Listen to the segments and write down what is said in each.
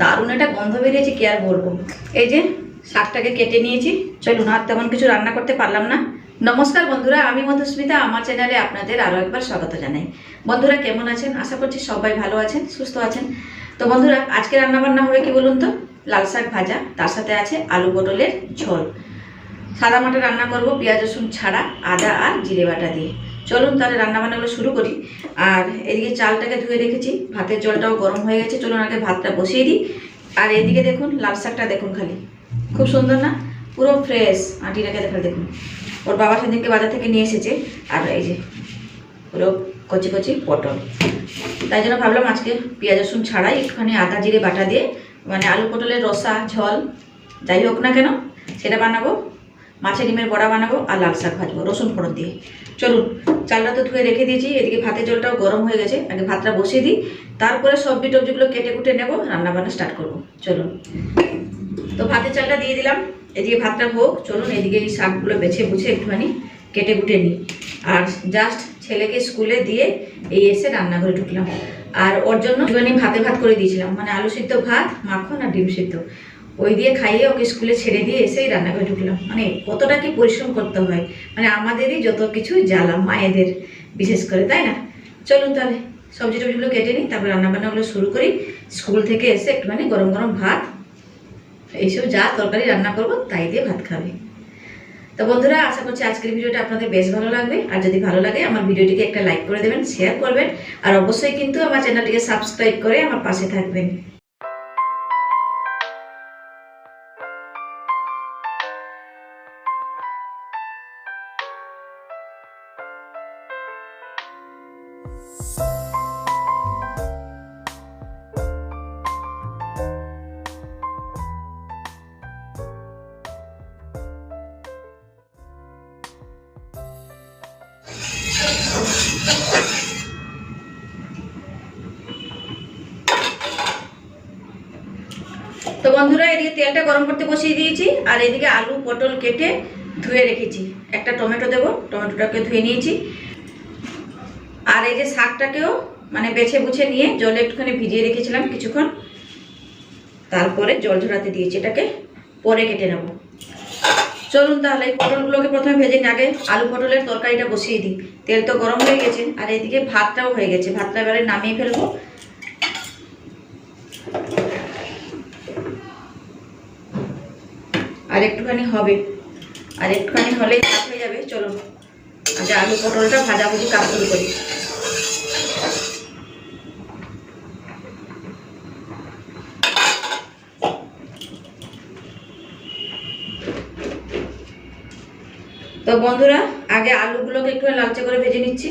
দারুণ একটা গন্ধ বেরিয়েছে, কি আর বলব? এই যে শাকটাকে কেটে নিয়েছি। চলুন, আর তেমন কিছু রান্না করতে পারলাম না। নমস্কার বন্ধুরা, আমি মধুস্মিতা। আমার চ্যানেলে আপনাদের আরও একবার স্বাগত জানাই। বন্ধুরা, কেমন আছেন? আশা করছি সবাই ভালো আছেন, সুস্থ আছেন। তো বন্ধুরা, আজকে রান্নাবান্না হবে কি বলুন তো? লাল শাক ভাজা, তার সাথে আছে আলু পটলের ঝোল। সাদা মাটা রান্না করব, পেঁয়াজ রসুন ছাড়া, আদা আর জিরে বাটা দিয়ে। চলুন তাহলে রান্নাবান্নাগুলো শুরু করি। আর এদিকে চালটাকে ধুয়ে রেখেছি। ভাতের জলটাও গরম হয়ে গেছে। চলুন আগে ভাতটা বসিয়ে দিই। আর এদিকে দেখুন, লাল শাকটা দেখুন খালি। খুব সুন্দর না? পুরো ফ্রেশ আঁটিটাকে দেখা দেখুন। ওর বাবা সেদিনকে বাজার থেকে নিয়ে এসেছে। আর এই যে পুরো কচি কচি পটল। তাই জন্য ভাবলাম আজকে পেঁয়াজ, রসুন ছাড়াই একটুখানি আদা, জিরে, বাটা দিয়ে মানে আলু পটলের রসা, ঝোল, যাই হোক না কেন, সেটা বানাবো। মাছের ডিমের বড়া বানাবো আর লাল শাক ভাজবো, রসুন ফোড়ন দিয়ে। চলুন, চালটা তো ধুয়ে রেখে দিয়েছি, এদিকে ভাতের জলটাও গরম হয়ে গেছে, আগে ভাতটা বসিয়ে দিই, তারপরে সবজি টবজিগুলো কেটে কুটে নেব রান্না বান্না স্টার্ট করব। চলুন। তো ভাতের চালটা দিয়ে দিলাম, এদিকে ভাতটা হোক, চলুন, এদিকে এই শাকগুলো বেছে বুঝে একটুখানি কেটে কুটে নিই। আর জাস্ট ছেলেকে স্কুলে দিয়ে এই এসে রান্নাঘরে ঢুকলাম। আর ওর জন্য একটুখানি ভাতে ভাত করে দিয়েছিলাম মানে আলু সিদ্ধ ভাত, মাখন আর ডিম সিদ্ধ। ওই দিয়ে খাইয়ে ওকে স্কুলে ছেড়ে দিয়ে এসেই রান্নাঘরে ঢুকলাম। মানে কতটা কি পরিশ্রম করতে হয়। মানে আমাদেরই যত কিছু জ্বালা, মায়েদের, বিশেষ করে, তাই না? চলুন তাহলে সবজি টবজিগুলো কেটে নিই, তারপর রান্নাবান্নাগুলো শুরু করি। স্কুল থেকে এসে একটুখানি গরম গরম ভাত, এইসব যা তরকারি রান্না করব, তাই দিয়ে ভাত খাবে। তো বন্ধুরা, আশা করছি আজকের ভিডিওটা আপনাদের বেশ ভালো লাগবে। আর যদি ভালো লাগে, আমার ভিডিওটিকে একটা লাইক করে দেবেন, শেয়ার করবেন। আর অবশ্যই কিন্তু আমার চ্যানেলটিকে সাবস্ক্রাইব করে আমার পাশে থাকবেন। গরম করতে বসিয়ে দিয়েছি, আর এদিকে আলু পটল কেটে ধুয়ে রেখেছি। একটা টমেটো দেবো, টমেটোটাকে ধুয়ে নিয়েছি। আর এই যে শাকটাকেও মানে বেছে বুছে নিয়ে জলে একটুখানি ভিজিয়ে রেখেছিলাম কিছুক্ষণ। তারপরে জল ঝরাতে দিয়েছি এটাকে, পরে কেটে নেব। চলুন তাহলে এই পটলগুলোকে প্রথমে ভেজে নিই। আগে আলু পটলের তরকারিটা বসিয়ে দিই। তেল তো গরম হয়ে গেছে, আর এদিকে ভাতটাও হয়ে গেছে। ভাতটা এবারে নামিয়ে ফেলব। আর একটুখানি হবে। আর একটুখানি হলেই হয়ে যাবে, চলো। আগে আলু পটলটা ভাজাভুজি কাজ শুরু করি তো বন্ধুরা, আগে আলুগুলোকে একটু লালচে করে ভেজে নিচ্ছি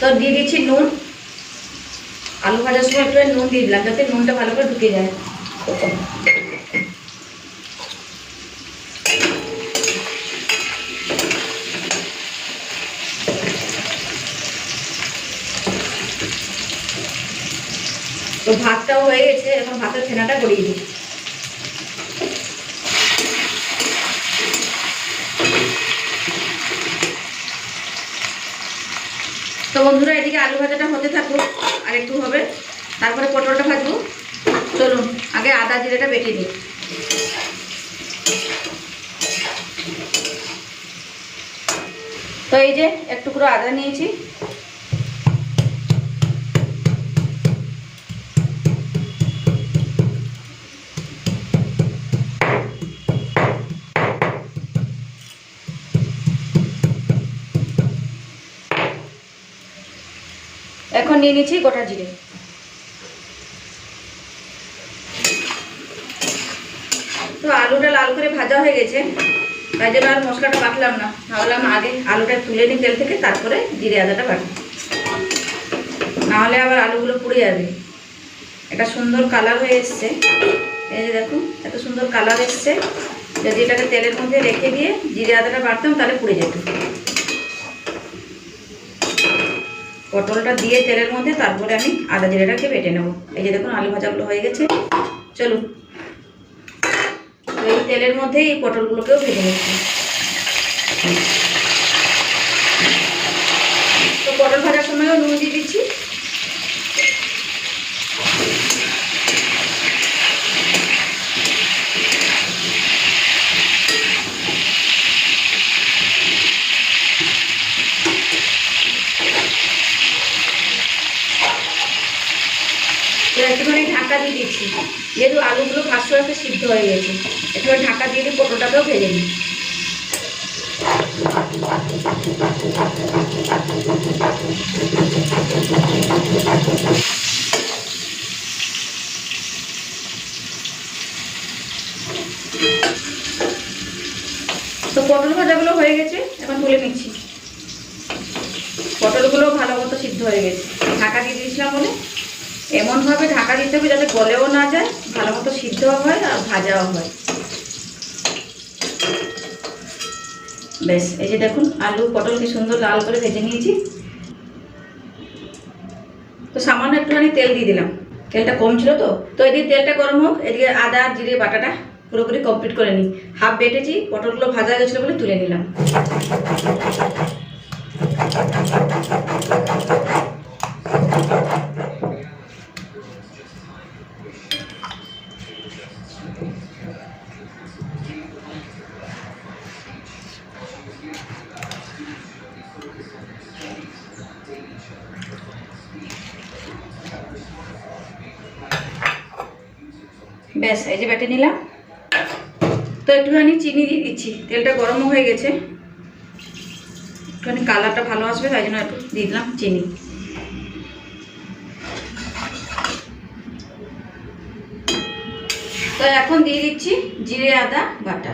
তো দিয়ে দিচ্ছি নুন, আলু ভাজার সময় একটু নুন দিয়ে দিলাম, যাতে নুনটা ভালো করে ঢুকে যায়। তো ভাতটাও হয়ে গেছে, এখন ভাতের ফেনাটা গড়িয়ে দিই। তো বন্ধুরা, এদিকে আলু ভাজাটা হতে থাকুক আর একটু হবে। তারপরে পটলটা ভাজবো। চলুন, আগে আদা জিরেটা বেটে নিই। তো এই যে, এক টুকরো আদা নিয়েছি। নিয়ে নিচ্ছি গোটা জিরে। তো আলুটা লাল করে ভাজা হয়ে গেছে। তাই জন্য আর মশলাটা বাটলাম না। ভাবলাম আগে আলুটা তুলে নিই তেল থেকে, তারপরে জিরে আদাটা বাটবো। নাহলে আবার আলুগুলো পুড়ে যাবে। একটা সুন্দর কালার হয়ে এসছে। এই যে দেখুন, এত সুন্দর কালার এসছে। যদি এটাকে তেলের মধ্যে রেখে দিয়ে জিরে আদাটা বাটতাম, তাহলে পুড়ে যেত। পটলটা দিয়ে তেলের মধ্যে তারপরে আমি আদা জিরেটাকে বেটে নেব। এই যে দেখুন, আলু ভাজাগুলো হয়ে গেছে। চলুন, এই তেলের মধ্যে এই পটলগুলোকেও ভেজে নিচ্ছি। তো পটল ভাজার সময়ও নুন দিয়ে দিচ্ছি তো একটুখানি দিচ্ছি। যেহেতু আলুগুলো ভাসতে ভাসতে সিদ্ধ হয়ে গেছে একটুখানি ঢাকা দিয়ে দিয়ে পটলটাকেও ভেজে নিই। তো পটল ভাজাগুলো হয়ে গেছে, এখন তুলে নিচ্ছি। পটলগুলো ভালো মতো সিদ্ধ হয়ে গেছে। ঢাকা দিয়ে দিয়েছিলাম বলে এমনভাবে ঢাকা দিতে হবে যাতে গলেও না যায় ভালো মতো সিদ্ধ হয় আর ভাজাও হয়। বেশ, এই যে দেখুন, আলু, পটল কি সুন্দর লাল করে ভেজে নিয়েছি। তো সামান্য একটুখানি তেল দিয়ে দিলাম। তেলটা কম ছিল তো তো এদিকে তেলটা গরম হোক, এদিকে আদা, জিরে, বাটাটা পুরোপুরি কমপ্লিট করে নিই। হাফ বেটেছি, পটলগুলো ভাজা গেছিল বলে তুলে নিলাম। ব্যাস, এই যে বেটে নিলাম। তো একটুখানি চিনি দিয়ে দিচ্ছি। তেলটা গরমও হয়ে গেছে। একটুখানি কালারটা ভালো আসবে, তাই জন্য দিয়ে দিলাম চিনি। তো এখন দিয়ে দিচ্ছি জিরে, আদা, বাটা।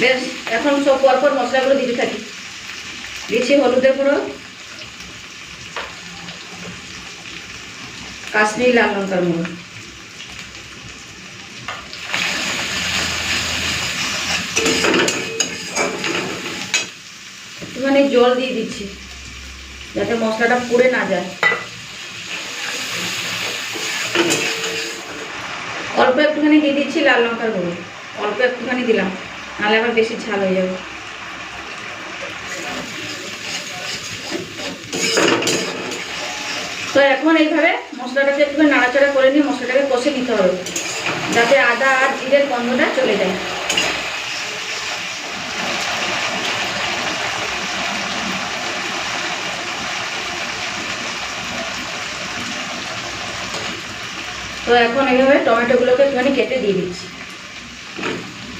বেশ, এখন সব পরপর মশলাগুলো দিতে থাকি। দিচ্ছি হলুদের গুঁড়ো, কাশ্মীর লাল লঙ্কার গুঁড়ো। একটুখানি জল দিয়ে দিচ্ছি, যাতে মশলাটা পুড়ে না যায়। অল্প একটুখানি দিয়ে দিচ্ছি লাল লঙ্কার গুঁড়ো, অল্প একটুখানি দিলাম, নাহলে আবার বেশি ঝাল হয়ে যাবে। তো এখন এইভাবে মশলাটাকে একটু নাড়াচাড়া করে নিয়ে মশলাটাকে কষে নিতে হবে, যাতে আদা আর জিরের গন্ধটা চলে যায়। তো এখন এইভাবে টমেটোগুলোকে একটুখানি কেটে দিয়ে দিচ্ছি।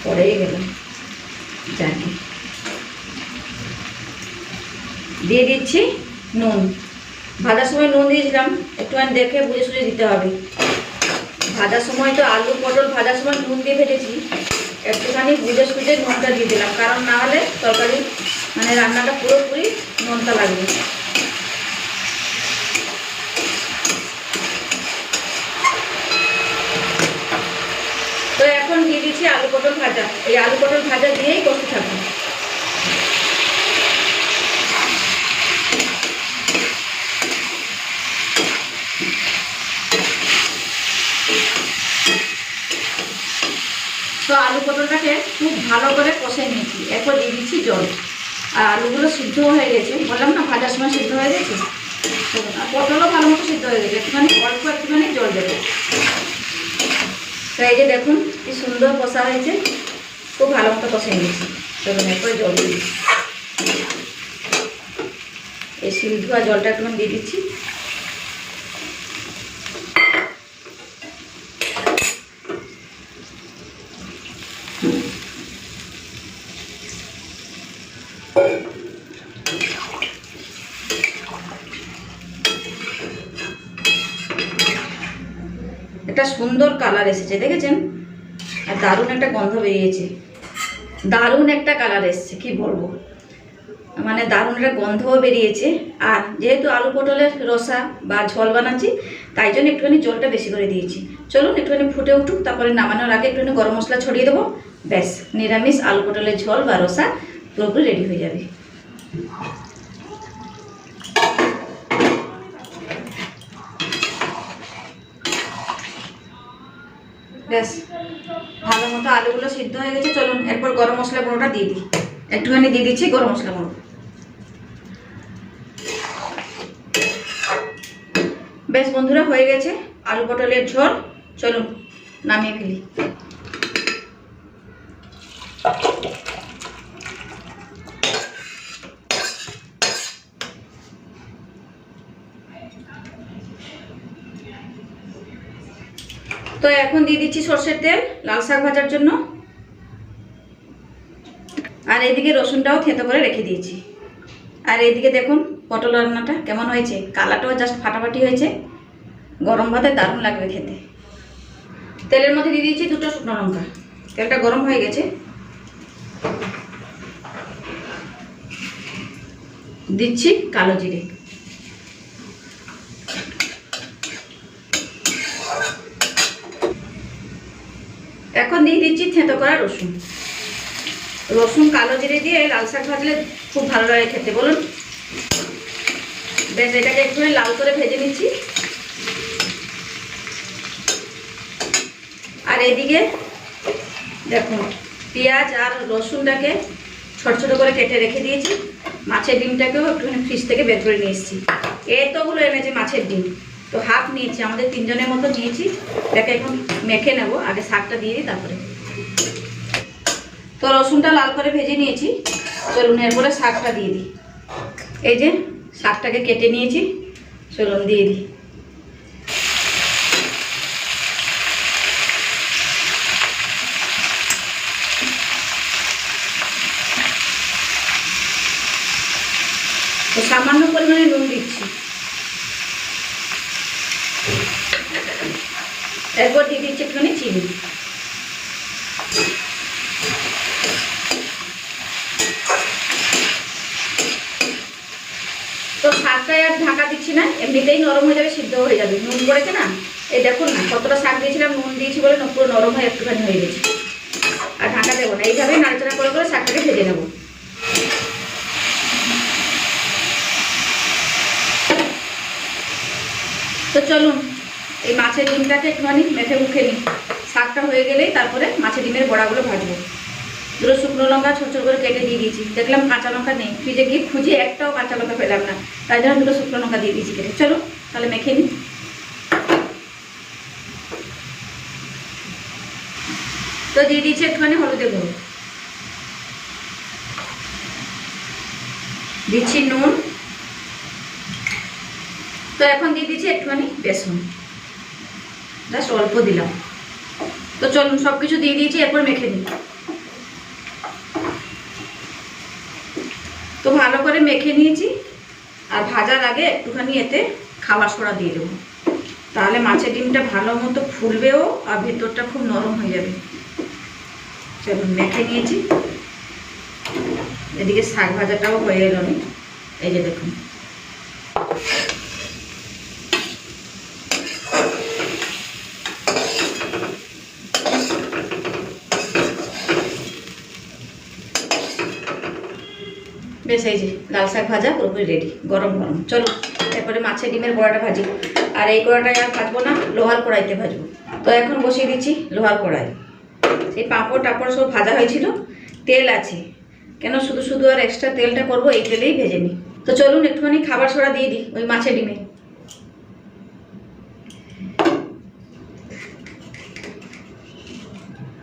পরেই গেলাম জানি দিয়ে দিচ্ছি নুন। ভাজার সময় নুন দিয়েছিলাম একটুখানি দেখে বুঝে সুঝে দিতে হবে। ভাজার সময় তো আলু পটল ভাজার সময় নুন দিয়ে ভেজেছি। একটুখানি বুঝে সুঝে নুনটা দিয়ে দিলাম। কারণ না হলে তরকারি মানে রান্নাটা পুরোপুরি নুনটা লাগবে তো এখন দিয়ে দিচ্ছি আলু পটল ভাজা। এই আলু পটল ভাজা দিয়েই কষতে থাকব। তো আলু পটলটাকে খুব ভালো করে কষে নিয়েছি। এরপর দিয়ে দিচ্ছি জল। আর আলুগুলো সিদ্ধ হয়ে গেছে। বললাম না, ভাজার সময় সিদ্ধ হয়ে গেছে? আর পটলও ভালো মতো সিদ্ধ হয়ে গেছে। একটুখানি, অল্প একটুখানি জল দেবো। তো এই যে দেখুন, কি সুন্দর কষা হয়েছে। খুব ভালো মতো কষে নিয়েছি। চলুন এরপরে জল দিয়ে এই সিল ধোয়া জলটা একটু দিয়ে দিচ্ছি। একটা সুন্দর কালার এসেছে, দেখেছেন? আর দারুণ একটা গন্ধ বেরিয়েছে। দারুণ একটা কালার এসেছে, কি বলব? মানে দারুণ একটা গন্ধও বেরিয়েছে। আর যেহেতু আলু পটলের রসা বা ঝোল বানাচ্ছি, তাই জন্য একটুখানি জলটা বেশি করে দিয়েছি। চলুন একটুখানি ফুটে উঠুক, তারপরে নামানোর আগে একটুখানি গরম মশলা ছড়িয়ে দেবো। ব্যাস, নিরামিষ আলু পটলের ঝোল বা রসা পুরোপুরি রেডি হয়ে যাবে। ব্যাস, ভালো মতো আলুগুলো সিদ্ধ হয়ে গেছে, চলুন এরপর গরম মশলা গুঁড়োটা দিয়ে দিই। একটুখানি দিয়ে দিচ্ছি গরম মশলা গুঁড়ো। বেশ বন্ধুরা, হয়ে গেছে আলু পটলের ঝোল। চলুন, নামিয়ে ফেলি। তো এখন দিয়ে দিচ্ছি সর্ষের তেল, লাল শাক ভাজার জন্য। আর এদিকে রসুনটাও থেতো করে রেখে দিয়েছি। আর এদিকে দেখুন পটল রান্নাটা কেমন হয়েছে, কালারটাও জাস্ট ফাটাফাটি হয়েছে। গরম ভাতে দারুণ লাগবে খেতে। তেলের মধ্যে দিয়ে দিয়েছি দুটো শুকনো লঙ্কা। তেলটা গরম হয়ে গেছে। দিচ্ছি কালো জিরে। এখন দিয়ে দিচ্ছি থেঁতো করা রসুন। রসুন কালো জিরে দিয়ে লাল শাক ভাজলে খুব ভালো লাগে খেতে, বলুন। বেশ, এটাকে একটু লাল করে ভেজে নিচ্ছি। আর এদিকে দেখুন, পেঁয়াজ আর রসুনটাকে ছোট ছোট করে কেটে রেখে দিয়েছি। মাছের ডিমটাকেও একটুখানি ফ্রিজ থেকে বের করে নিয়ে এসেছি। এতগুলো এনেছে মাছের ডিম। তো হাফ নিয়েছি, আমাদের তিনজনের মতো নিয়েছি। এটাকে এখন মেখে নেব। আগে শাকটা দিয়ে দিই, তারপরে। তো রসুনটা লাল করে ভেজে নিয়েছি। চলুন, এরপরে শাকটা দিয়ে দিই। এই যে, শাকটাকে কেটে নিয়েছি। চলুন, দিয়ে দিই তো সামান্য পরিমাণে নুন দিচ্ছি এরপর দিয়ে দিচ্ছি একটুখানি চিনি। তো শাকটায় আর ঢাকা দিচ্ছি না, এমনিতেই নরম হয়ে যাবে, সিদ্ধ হয়ে যাবে। নুন পড়েছে না? এই দেখুন না, কতটা শাক দিয়েছিলাম, নুন দিয়েছি বলে পুরো নরম হয়ে একটুখানি হয়ে গেছে। আর ঢাকা দেবো না, এইভাবেই নাড়াচাড়া করে করে শাকটাকে ভেজে নেব। তো চলুন এই মাছের ডিমটাকে একটুখানি মেখে মুখে নিই। শাকটা হয়ে গেলেই তারপরে মাছের ডিমের বড়াগুলো ভাজবো। দুটো শুকনো লঙ্কা ছোট ছোট করে কেটে দিয়ে দিয়েছি। দেখলাম কাঁচা লঙ্কা নেই। ফ্রিজে গিয়ে খুঁজে একটাও কাঁচা লঙ্কা পেলাম না। তাই জন্য দুটো শুকনো লঙ্কা দিয়ে দিয়েছি কেটে। চলো, তাহলে মেখে নিই। তো দিয়ে দিয়েছি একটুখানি হলুদে গুঁড়ো। দিচ্ছি নুন। তো এখন দিয়ে দিচ্ছি একটুখানি বেসন। জাস্ট অল্প দিলাম। তো চলুন সব কিছু দিয়ে দিয়েছি, এরপর মেখে দিই তো ভালো করে মেখে নিয়েছি, আর ভাজার আগে একটুখানি এতে খাবার সোডা দিয়ে দেবো। তাহলে মাছের ডিমটা ভালো মতো ফুলবেও, আর ভেতরটা খুব নরম হয়ে যাবে। চলুন মেখে নিয়েছি। এদিকে শাক ভাজাটাও হয়ে এলো এই যে দেখুন। বেশ, এই যে লাল শাক ভাজা, পুরোপুরি রেডি গরম গরম। চলো, এরপরে মাছের ডিমের বড়াটা ভাজি। আর এই কড়াটায় আর ভাজবো না, লোহার কড়াইতে ভাজবো। তো এখন বসিয়ে দিচ্ছি লোহার কড়াই। সেই পাঁপড় টাপড় সব ভাজা হয়েছিল, তেল আছে। কেন শুধু শুধু আর এক্সট্রা তেলটা করব, এই তেলেই ভেজে নিই। তো চলুন একটুখানি খাবার ছড়া দিয়ে দিই ওই মাছের ডিমে।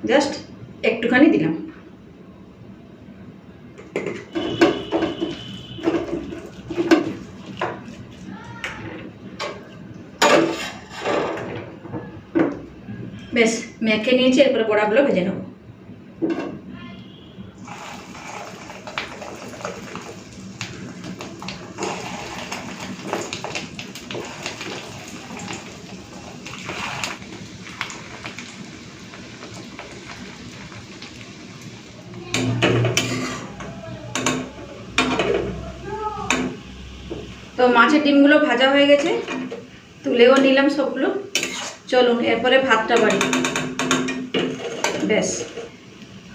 জাস্ট একটুখানি দিলাম বেশ মেখে নিয়েছি এরপরে বড়াগুলো ভেজে নেব তো মাছের ডিমগুলো ভাজা হয়ে গেছে তুলেও নিলাম সবগুলো চলুন এরপরে ভাতটা বাড়ি ব্যাস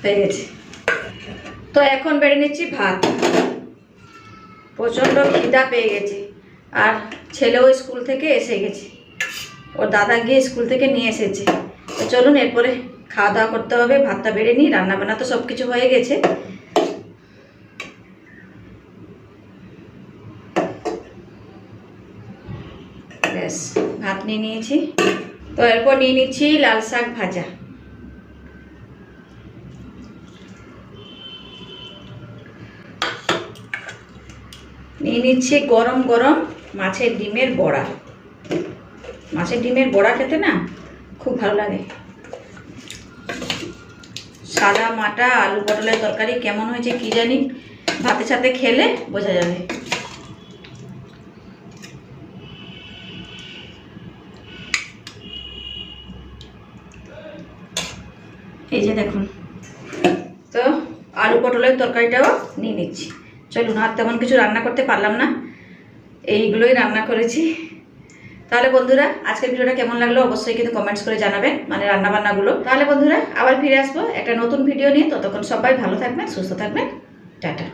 হয়ে গেছে তো এখন বেড়ে নিচ্ছি ভাত। প্রচণ্ড খিদা পেয়ে গেছে। আর ছেলেও স্কুল থেকে এসে গেছে। ওর দাদা গিয়ে স্কুল থেকে নিয়ে এসেছে। তো চলুন, এরপরে খাওয়া দাওয়া করতে হবে, ভাতটা বেড়ে নিই, রান্নাবান্না তো সব কিছু হয়ে গেছে। ব্যাস ভাত নিয়ে নিয়েছি। তো এরপর নিয়ে নিচ্ছি লাল শাক ভাজা। নিয়ে নিচ্ছি গরম গরম মাছের ডিমের বড়া। মাছের ডিমের বড়া খেতে না খুব ভালো লাগে। সাদা মাটা, আলু পটলের তরকারি কেমন হয়েছে কি জানি ভাতের সাথে খেলে বোঝা যাবে। এই যে দেখুন। তো আলু পটলের তরকারিটাও নিয়ে নিচ্ছি। চলুন আর তেমন কিছু রান্না করতে পারলাম না। এইগুলোই রান্না করেছি। তাহলে বন্ধুরা, আজকের ভিডিওটা কেমন লাগল অবশ্যই কিন্তু কমেন্টস করে জানাবেন মানে রান্নাবান্নাগুলো। তাহলে বন্ধুরা, আবার ফিরে আসব একটা নতুন ভিডিও নিয়ে। ততক্ষণ সবাই ভালো থাকবেন, সুস্থ থাকবেন। টাটা।